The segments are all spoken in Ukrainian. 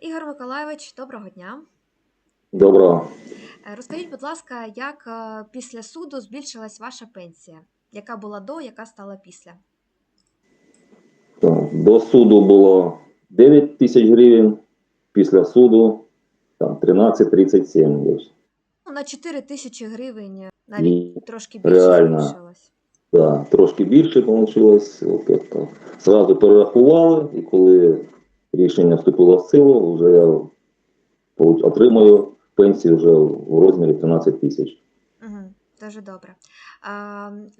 Ігор Миколайович, доброго дня. Доброго. Е, Розкажіть, будь ласка, як е, після суду збільшилась ваша пенсія? Яка була до, яка стала після? До суду було 9 тисяч гривень, після суду там 13-37 десь. Ну, на 4 тисячі гривень, е, навіть І трошки більше реально. збільшилось. Да, трошки більше вийшло. Зразу перерахували, і коли рішення вступило в силу, вже отримую пенсію вже в розмірі 13 тисяч. Дуже добре.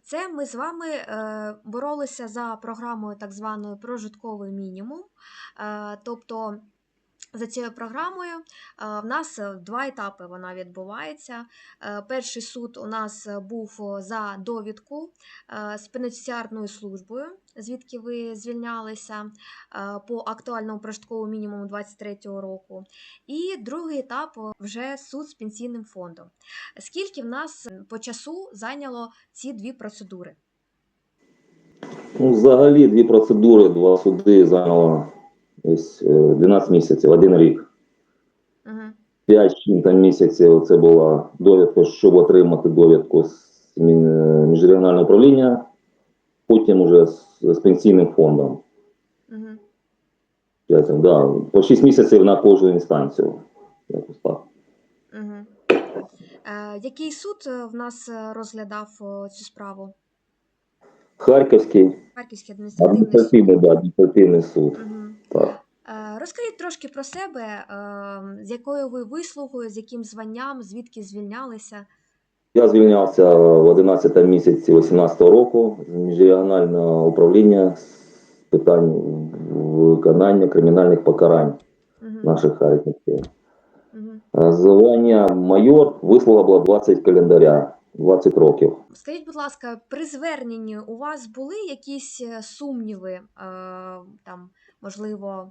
Це ми з вами е, боролися за програмою так званої прожитковий мінімум. Е, Тобто за цією програмою е, в нас е, два етапи вона відбувається. Е, Перший суд у нас був за довідку з пенітенціарною службою, звідки ви звільнялися по актуальному прожитковому мінімуму 23-го року. І другий етап вже суд з пенсійним фондом. Скільки в нас по часу зайняло ці дві процедури? Ну, взагалі дві процедури, два суди зайняло десь е, 12 місяців, один рік. Угу. 5 5 місяців це була довідка, щоб отримати довідку з е, міжрегіонального управління, потім уже з, з пенсійним фондом. Угу. П'ять, Да, по 6 місяців на кожну інстанцію. Якось так. Угу. Е, який суд е, в нас е, розглядав цю справу? Харківський Харківський адміністративний суд. да, адміністративний суд. Угу. Так. Е, розкажіть трошки про себе, е, з якою ви вислугою, з яким званням, звідки звільнялися? Я звільнявся в 11 місяці 18 року з міжрегіонального управління з питань виконання кримінальних покарань Угу. наших харківських. Угу. Е, Звання майор, вислуга була 20 календаря, 20 років. Скажіть, будь ласка, при зверненні у вас були якісь сумніви, е, там, можливо,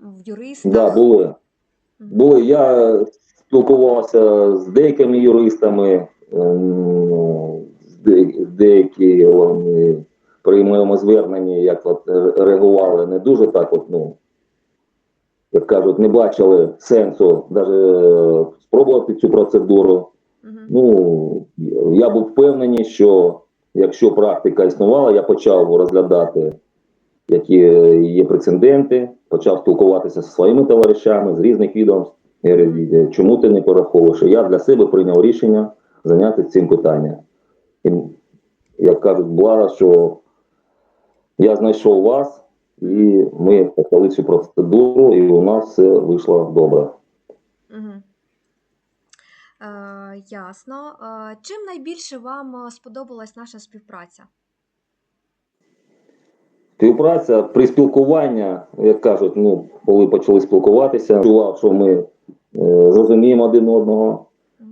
в юристах? Да, були. Мгм. Були. Я спілкувався з деякими юристами, е, ну, з де- деякі вони при моєму зверненні як от е, реагували не дуже так, от, ну, як кажуть, не бачили сенсу навіть спробувати цю процедуру. Мгм. Ну, я був впевнений, що якщо практика існувала, я почав розглядати, які є прецеденти, почав спілкуватися зі своїми товаришами з різних відомств. Я говорю, чому ти не пораховуєш? Я для себе прийняв рішення зайнятися цим питанням. І, як кажуть, благо, що я знайшов вас, і ми почали цю процедуру, і у нас все вийшло добре. Е, ясно. Е, чим найбільше вам е, сподобалась наша співпраця? Співпраця при спілкуванні, як кажуть, ну, коли почали спілкуватися, чував, що ми е, зрозуміємо один одного.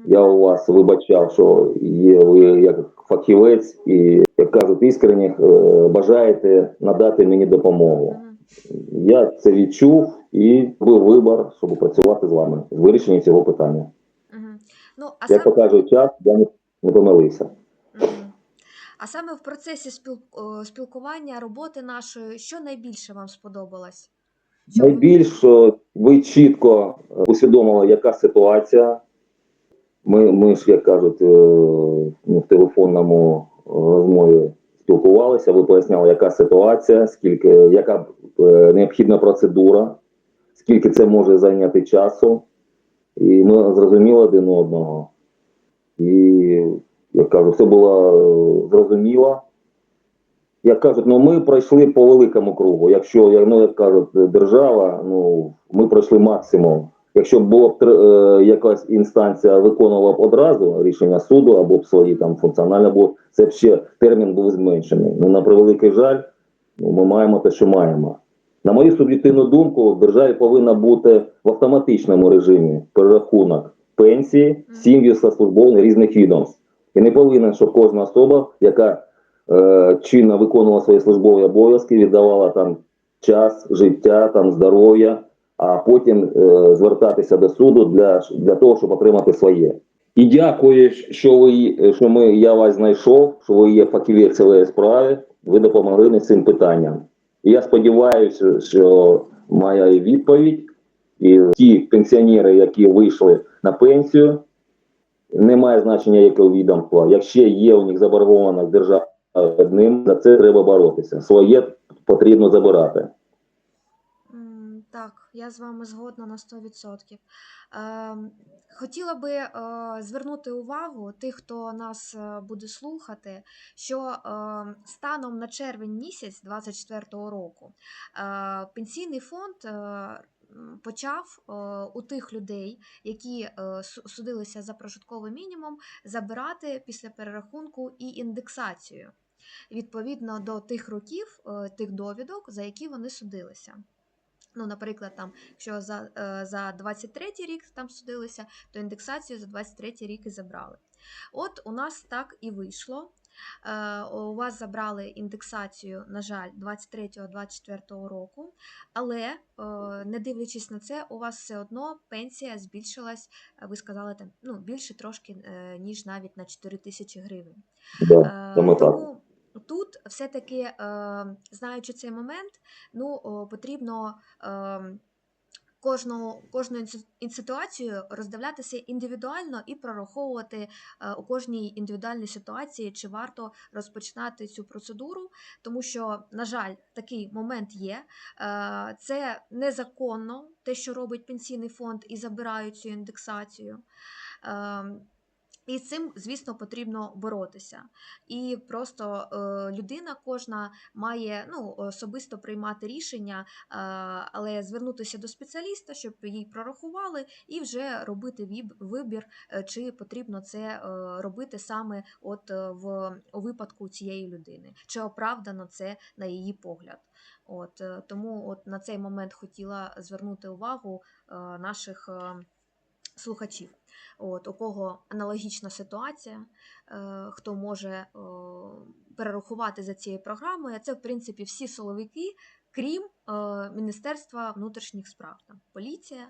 Я у вас вибачав, що є ви як фахівець, і як кажуть, іскренні е, бажаєте надати мені допомогу. Я це відчув і робив вибір, щоб працювати з вами з вирішенням цього питання. Ну, а Як сам... покаже час, я не, не помилився. А саме в процесі спілкування, роботи нашої, що найбільше вам сподобалось? Що ви- чітко е, усвідомили, яка ситуація. Ми, ми ж, як кажуть, е, ну, в телефонному е, розмові спілкувалися, ви поясняли, яка ситуація, скільки, яка необхідна процедура, скільки це може зайняти часу. І ми зрозуміли один одного. І, як кажу, все було е, зрозуміло. Як кажуть, ну ми пройшли по великому кругу. Якщо як, ну, як кажуть, держава, ну ми пройшли максимум. Якщо б була б е, якась інстанція виконувала б одразу рішення суду або б свої там функціональне було, це б ще термін був зменшений. Ну на превеликий жаль, ну, ми маємо те, що маємо. На мою суб'єктивну думку, в державі повинна бути в автоматичному режимі перерахунок пенсії всім військовослужбовцям різних відомств. І не повинен, щоб кожна особа, яка е, чинно виконувала свої службові обов'язки, віддавала там час, життя, там здоров'я, а потім е, звертатися до суду для, для того, щоб отримати своє. І дякую, що ви що ми я вас знайшов, що ви є фахівець цієї справи. Ви допомогли мені з цим питанням. І я сподіваюся, що моя відповідь І ті пенсіонери, які вийшли на пенсію, немає значення якого відомства. Якщо є у них заборгованість держави перед ним, за це треба боротися. Своє потрібно забирати. Так, я з вами згодна на 100%. Ем, Хотіла би е, звернути увагу тих, хто нас е, буде слухати, що е, станом на червень місяць 2024 року е, пенсійний фонд е, почав е, у тих людей, які е, судилися за прожитковий мінімум, забирати після перерахунку і індексацію відповідно до тих років, е, тих довідок, за які вони судилися. Ну, наприклад, там, якщо за, за 23 рік там судилися, то індексацію за 23 рік і забрали. От у нас так і вийшло. Е, У вас забрали індексацію, на жаль, 23-24 року, але е, не дивлячись на це, у вас все одно пенсія збільшилась, е, ви сказали, там, ну, більше трошки, ніж навіть на 4 тисячі гривень. Да, саме так. Тому тут все-таки, знаючи цей момент, ну, потрібно е, кожну, кожну ситуацію роздивлятися індивідуально і прораховувати е, у кожній індивідуальній ситуації, чи варто розпочинати цю процедуру, тому що, на жаль, такий момент є. Е, Це незаконно, те, що робить пенсійний фонд, і забирають цю індексацію. І з цим, звісно, потрібно боротися. І просто е, людина кожна має ну, особисто приймати рішення, е, але звернутися до спеціаліста, щоб їй прорахували, і вже робити вибір, е, чи потрібно це е, робити саме от е, в у випадку цієї людини, чи оправдано це на її погляд. От е, тому от на цей момент хотіла звернути увагу е, наших. Слухачів, от, у кого аналогічна ситуація, е, хто може е, перерахувати за цією програмою. А Це, в принципі, всі силовики, крім е, Міністерства внутрішніх справ. Там поліція,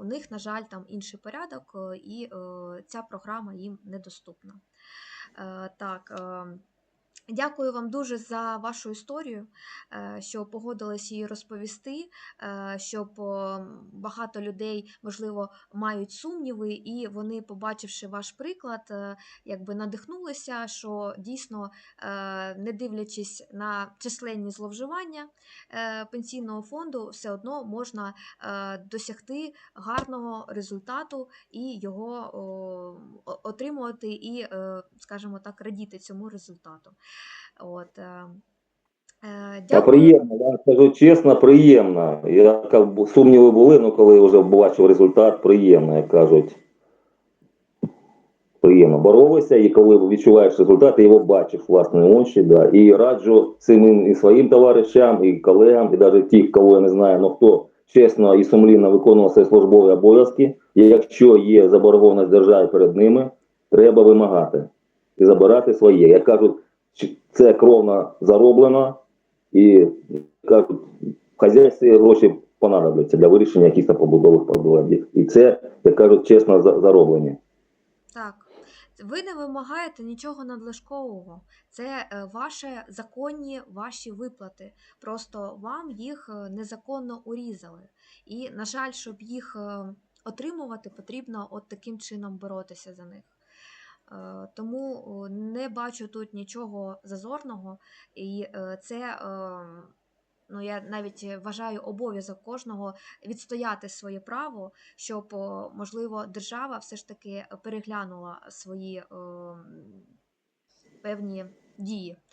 у них, на жаль, там інший порядок, і ця програма їм недоступна. Так, Дякую вам дуже за вашу історію, е, що погодились її розповісти, е, щоб багато людей, можливо, мають сумніви, і вони, побачивши ваш приклад, е, якби надихнулися, що дійсно, не дивлячись на численні зловживання пенсійного фонду, все одно можна досягти гарного результату і його отримувати, і, скажімо так, радіти цьому результату. От, е, е, Та приємно, я скажу чесно, приємно. Я як сумніви були, ну коли вже бачив результат, приємно, як кажуть. Приємно боролися, і коли відчуваєш результат, ти його бачиш власні очі. Да. І раджу цим і своїм товаришам, і колегам, і навіть ті, кого я не знаю, ну хто чесно і сумлінно виконував свої службові обов'язки. І якщо є заборгованість держави перед ними, треба вимагати і забирати своє. Як кажуть, це кровно зароблено, і кажуть, в хазяйстві гроші понадобляться для вирішення якихось побудових проблем. І це, як кажуть, чесно зароблені. Так. Ви не вимагаєте нічого надлишкового. Це е, ваші законні ваші виплати. Просто вам їх е, незаконно урізали. І, на жаль, щоб їх е, отримувати, потрібно от таким чином боротися за них. Е, Тому не бачу тут нічого зазорного, і е, це е, ну я навіть вважаю обов'язок кожного відстояти своє право, щоб можливо держава все ж таки переглянула свої е, певні дії.